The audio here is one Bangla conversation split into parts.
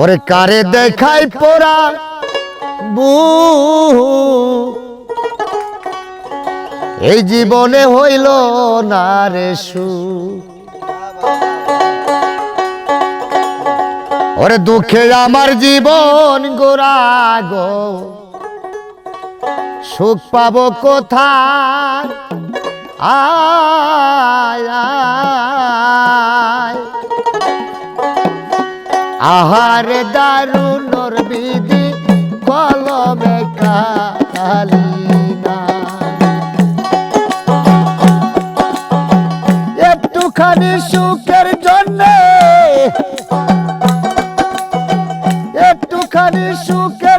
ওরে কারে দেখাই পোড়া? বু এই জীবনে হইল না রে সু। ওরে দুঃখে আমার জীবন গোরা গো। সুখ পাবো কোথায়? আয় আহারে দারুণর বিধি কলমে কালিনা একটুখানি সুখের জন্য একটুখানি সুখের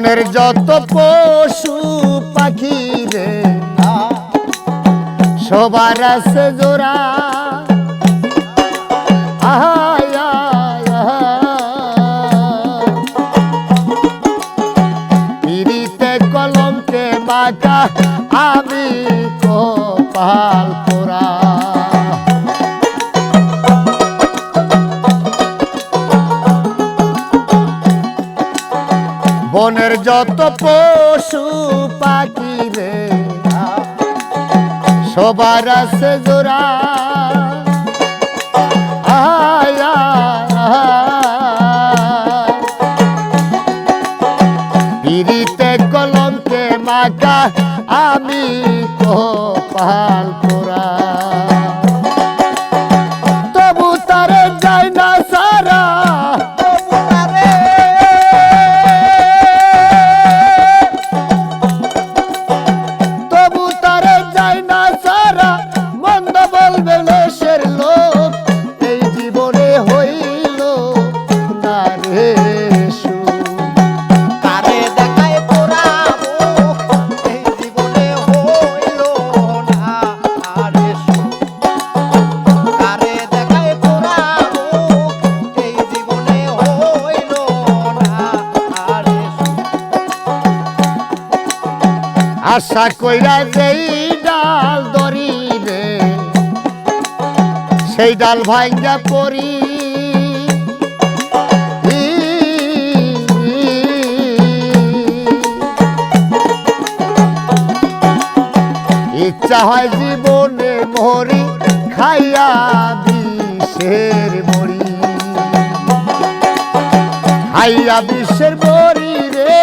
বনের যত পশু পাখি রে সবার আছে জোড়া। পিড়িতে কলমকে বাঁকা আমি কপাল বনের যত পশু পাখি রে সবার আছে জোড়া। পিড়িতে কলমকে মাকা আমি কপাল পোড়া আশা কইরা যেই ডাল দরি রে সেই ডাল ভাঙ্গা পড়ি ইচ্ছা হয় জীবনে মরি, খাইয়া বিষের মরি। খাইয়া বিশ্বের বড়ি রে,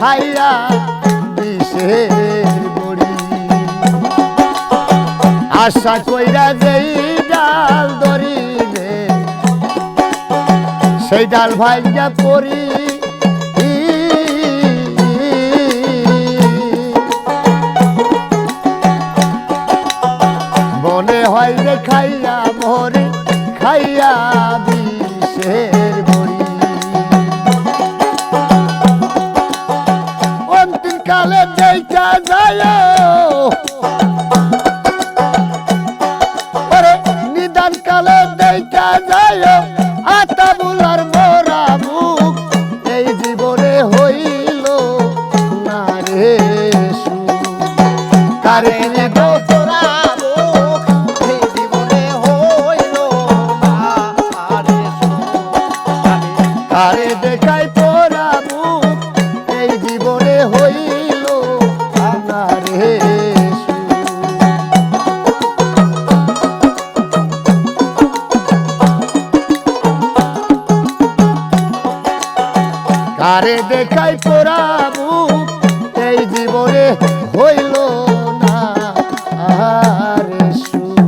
খাইয়া আশা কইরা যেই ডাল দরি রে সেই ডাল ভাইয়া পরি মনে হয় রে খাইয়া কালে দেখা যায় আতা বুলার মোরা মুখ এই জীবনে হইল আরে দেখাই কারে দেখাই পড়াবো এই জীবনে হইল না। আরে সুখ